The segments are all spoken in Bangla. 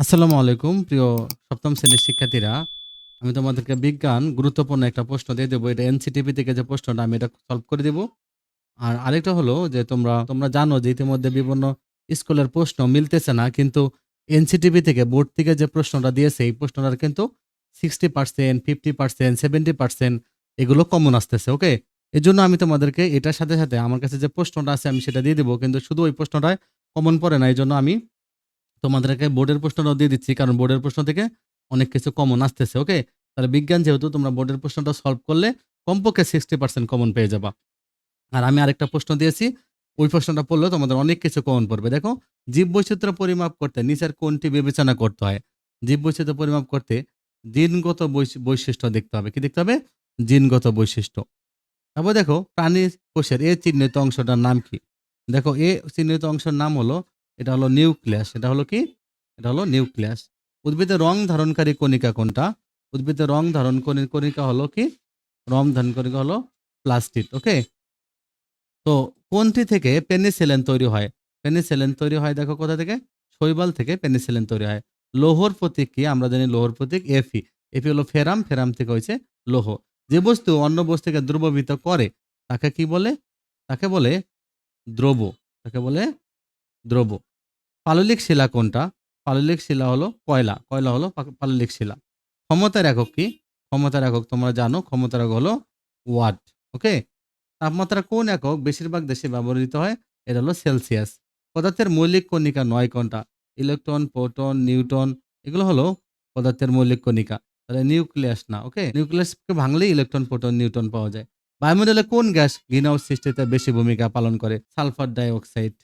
আসসালামু আলাইকুম, প্রিয় সপ্তম শ্রেণির শিক্ষার্থীরা। আমি তোমাদেরকে বিজ্ঞান গুরুত্বপূর্ণ একটা প্রশ্ন দিয়ে দেবো। এটা এনসিটিভি থেকে যে প্রশ্নটা, আমি এটা সলভ করে দেবো। আর আরেকটা হলো যে, তোমরা তোমরা জানো যে, ইতিমধ্যে বিভিন্ন স্কুলের প্রশ্ন মিলতেছে না, কিন্তু এনসিটিভি থেকে বোর্ড থেকে যে প্রশ্নটা দিয়েছে, এই প্রশ্নটার কিন্তু sixty percent fifty percent seventy percent এগুলো কমন আসতেছে ওকে এই জন্য আমি তোমাদেরকে এটার সাথে সাথে আমার কাছে যে প্রশ্নটা আছে, আমি সেটা দিয়ে দেবো। কিন্তু শুধু ওই প্রশ্নটায় কমন পড়ে না এই জন্য আমি তোমাদেরকে বোর্ডের প্রশ্নটাও দিয়ে দিচ্ছি, কারণ বোর্ডের প্রশ্ন থেকে অনেক কিছু কমন আসতেছে ওকে তাহলে বিজ্ঞান যেহেতু তোমরা বোর্ডের প্রশ্নটা সলভ করলে কমপক্ষে সিক্সটি পার্সেন্ট কমন পেয়ে যাবা। আর আমি আরেকটা প্রশ্ন দিয়েছি, ওই প্রশ্নটা পড়লেও তোমাদের অনেক কিছু কমন পড়বে। দেখো জীব বৈচিত্র্য পরিমাপ করতে নিচের কোনটি বিবেচনা করতে হয়? জীব বৈচিত্র্য পরিমাপ করতে জিনগত বৈশি- বৈশিষ্ট্য দেখতে হবে। কি দেখতে হবে? জিনগত বৈশিষ্ট্য। তারপর দেখো, প্রাণী কোষের এ চিহ্নিত অংশটার নাম কি? দেখো, এ চিহ্নিত অংশের নাম হলো এটা হলো নিউক্লিয়াস, এটা হলো কি? এটা হলো নিউক্লিয়াস। উদ্ভিদের রং ধারণকারী কণিকা কোনটা? উদ্ভিদের রং ধারণ কণিকা হলো কি? রং ধারণ কণিকা হলো প্লাস্টিক ওকে? তো কোনটি থেকে পেনিসিলিন তৈরি হয়? পেনিসিলিন তৈরি হয় দেখো কোথা থেকে? শৈবাল থেকে পেনিসিলিন তৈরি হয়। লোহর প্রতীক কি? আমরা জানি লোহর প্রতীক এফি এফি হলো ফেরাম ফেরাম থেকে হয়েছে লৌহ। যে বস্তু অন্য বস্তুকে দ্রবীভূত করে, তাকে কি বলে? তাকে বলে দ্রব। তাকে বলে দ্রব পাললিক শিলা কোনটা? পাললিক শিলা হলো কয়লা। কয়লা হলো পাললিক শিলা। ক্ষমতার একক কি? ক্ষমতার একক তোমরা জানো, ক্ষমতার একক হলো ওয়াট, ওকে? তাপমাত্রা কোন একক? বেশিরভাগ দেশে ব্যবহৃত হয়, এটা হলো সেলসিয়াস। পদার্থের মৌলিক কণিকা নয় কোনটা? ইলেকট্রন, প্রোটন নিউটন এগুলো হলো পদার্থের মৌলিক কণিকা। তাহলে নিউক্লিয়াস না, ওকে? নিউক্লিয়াসকে ভাঙলেই ইলেকট্রন, প্রোটন নিউটন পাওয়া যায়। বায়ুমণ্ডলে কোন গ্যাস গ্রিন হাউস সৃষ্টিতে বেশি ভূমিকা পালন করে? Sulphur dioxide.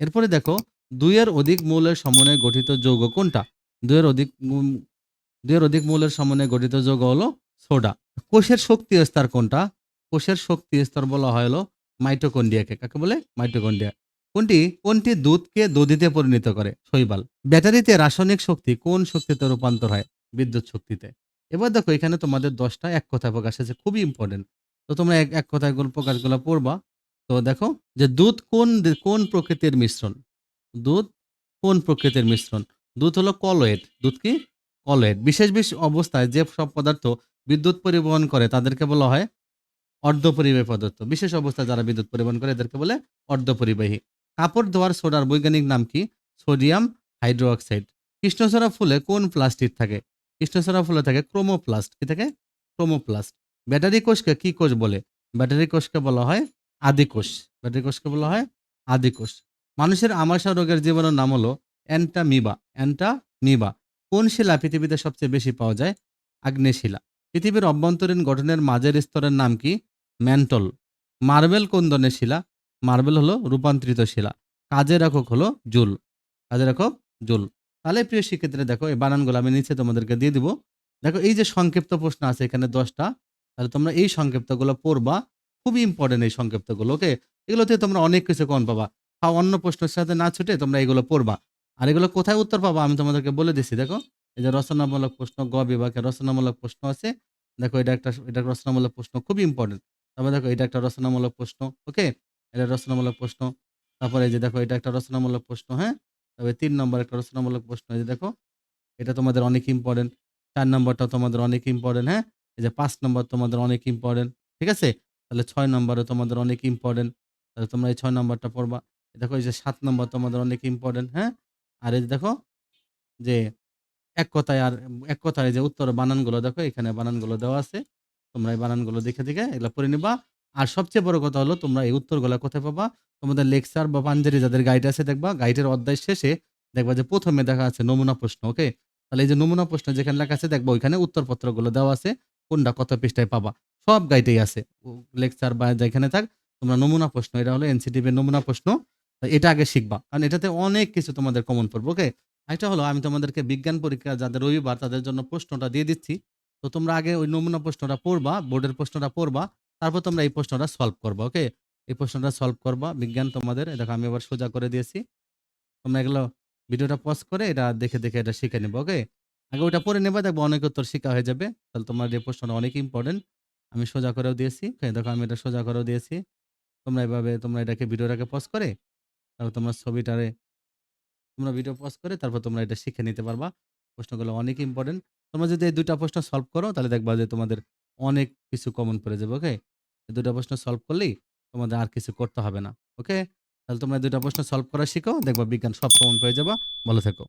এরপরে দেখো, দুইয়ের অধিক মৌলের সমন্বয়ে গঠিত যৌগ কোনটা? দুইয়ের অধিক দুইয়ের অধিক মৌলের সমন্বয়ে গঠিত যৌগ হলো সোডা। কোষের শক্তি স্তর কোনটা? কোষের শক্তি স্তর বলা হয় হলো মাইটোকন্ডিয়াকে কাকে বলে? মাইটোকন্ডিয়া কোনটি? কোনটি দুধকে দধিতে পরিণত করে? শৈবাল। ব্যাটারিতে রাসায়নিক শক্তি কোন শক্তিতে রূপান্তর হয়? বিদ্যুৎ শক্তিতে। এবার দেখো, এখানে তোমাদের দশটা এক কথা প্রকাশ আছে খুবই ইম্পর্টেন্ট তো তোমরা এক এক কথায়গুলো প্রকাশগুলো পড়বা। তো দেখো যে দুধ কোন কোন প্রকৃতির মিশ্রণ? দুধ কোন প্রকৃতির মিশ্রণ? দুধ হলো কলয়েড দুধ কি? কলয়েড বিশেষ বিশেষ অবস্থায় যে সব পদার্থ বিদ্যুৎ পরিবহন করে, তাদেরকে বলা হয় অর্ধপরিবাহী পদার্থ। বিশেষ অবস্থায় যারা বিদ্যুৎ পরিবহন করে, এদেরকে বলে অর্ধপরিবাহী। কাপড় ধোয়ার সোডার বৈজ্ঞানিক নাম কি? Sodium hydroxide. কৃষ্ণচূড়া ফুলে কোন প্লাস্টিক থাকে? কৃষ্ণচূড়া ফুলে থাকে ক্রোমোপ্লাস্ট। কি থাকে? ক্রোমোপ্লাস্ট। ব্যাটারি কোষকে কি কোষ বলে? ব্যাটারি কোষকে বলা হয় আদিকোষ। ব্যাটারি কোষকে বলা হয় আদিকোষ। মানুষের আমাশা রোগের জীবাণুর নাম হলো অ্যান্টামিবা। অ্যান্টামিবা। কোন শিলা পৃথিবীতে সবচেয়ে বেশি পাওয়া যায়? আগ্নেয় শিলা পৃথিবীর অভ্যন্তরীণ গঠনের মাঝের স্তরের নাম কি? ম্যান্টল। মার্বেল কোন ধরনের শিলা? মার্বেল হলো রূপান্তরিত শিলা। কাজের একক হলো জুল। কাজের একক জুল। তাহলে প্রিয় শিক্ষার্থীরা, দেখো, এই বানানগুলো আমি নিচে তোমাদেরকে দিয়ে দিব। দেখো, এই যে সংক্ষিপ্ত প্রশ্ন আছে এখানে দশটা, তাহলে তোমরা এই সংক্ষিপ্তগুলো পড়বা। খুবই ইম্পর্টেন্ট এই সংক্ষিপ্তগুলো ওকে এগুলোতে তোমরা অনেক কিছু কম পাবা। বা অন্য প্রশ্নের সাথে না ছুটে তোমরা এগুলো পড়বা। আর এগুলো কোথায় উত্তর পাবা আমি তোমাদেরকে বলে দিচ্ছি দেখো? এই যে রচনামূলক প্রশ্ন গ বিভাগে রচনামূলক প্রশ্ন আছে। দেখো এটা একটা, এটা রচনামূলক প্রশ্ন খুবই ইম্পর্টেন্ট তারপরে দেখো এটা একটা রচনামূলক প্রশ্ন ওকে এটা রচনামূলক প্রশ্ন। তারপরে যে দেখো এটা একটা রচনামূলক প্রশ্ন হ্যাঁ? তবে তিন নম্বর একটা রচনামূলক প্রশ্ন, এই যে দেখো? এটা তোমাদের অনেক ইম্পর্টেন্ট চার নম্বরটা তোমাদের অনেক ইম্পর্টেন্ট হ্যাঁ? এই যে পাঁচ নম্বর তোমাদের অনেক ইম্পর্টেন্ট ঠিক আছে? তাহলে ছয় নম্বরে তোমাদের অনেক ইম্পর্টেন্ট তাহলে তোমরা এই ছয় নম্বরটা পড়বা। দেখো, এই যে সাত নম্বর তোমাদের অনেক ইম্পর্টেন্ট হ্যাঁ? আর এই দেখো, যে এক কথায় আর এক কথায় যে উত্তর বানানগুলো, দেখো, এখানে বানানগুলো দেওয়া আছে। তোমরা এই বানানগুলো দেখে দেখে এগুলো পড়ে নিবা। আর সবচেয়ে বড় কথা হলো, তোমরা এই উত্তরগুলো কোথায় পাবা? তোমাদের লেকচার বা পাঞ্জারি যাদের গাইড আছে, দেখবা গাইডের অধ্যায় শেষে দেখবা যে প্রথমে দেখা আছে নমুনা প্রশ্ন ওকে তাহলে এই যে নমুনা প্রশ্ন যেখানে লেখা আছে, দেখবা ওইখানে উত্তরপত্রগুলো দেওয়া আছে। কোনটা কত পৃষ্ঠায় পাবা? সব গাইডেই আছে। লেকচার বা যেখানে থাক, তোমরা নমুনা প্রশ্ন, এটা হলো এনসিটিভি নমুনা প্রশ্ন এটা আগে শিখবা। কারণ এটাতে অনেক কিছু তোমাদের কমন পড়বে ওকে একটা হলো, আমি তোমাদেরকে বিজ্ঞান পরীক্ষা, যাদের রবিবার, তাদের জন্য প্রশ্নটা দিয়ে দিচ্ছি। তো তোমরা আগে ওই নমুনা প্রশ্নটা পড়বা, বোর্ডের প্রশ্নটা পড়বা, তারপর তোমরা এই প্রশ্নটা সলভ করবা ওকে এই প্রশ্নটা সলভ করবা, বিজ্ঞান তোমাদের দেখো আমি এবার সোজা করে দিয়েছি। তোমরা এগুলো, ভিডিওটা পজ করে এটা দেখে দেখে এটা শিখে নেব ওকে আগে ওটা পড়ে নেবা, দেখব অনেক উত্তর শিখা হয়ে যাবে তাহলে তোমার এই প্রশ্নটা অনেক ইম্পর্টেন্ট আমি সোজা করেও দিয়েছি দেখো আমি এটা সোজা করেও দিয়েছি তোমরা এভাবে, তোমরা এটাকে ভিডিওটাকে পজ করে, তারপর তোমরা ছবিটারে, তোমরা ভিডিও পজ করে, তারপর তোমরা এটা শিখে নিতে পারবা। প্রশ্নগুলো অনেক ইম্পোর্টেন্ট। তোমরা যদি এই দুটা প্রশ্ন সলভ করো, তাহলে দেখবা যে তোমাদের অনেক কিছু কমন পড়ে যাবে। ওকে? এই ২ টা প্রশ্ন সলভ করলেই তোমাদের আর কিছু করতে হবে না। ওকে? তাহলে তোমরা ২ টা প্রশ্ন সলভ করা শিখো। দেখবা বিজ্ঞান সব কমন পেয়ে যাবা। ভালো থেকো।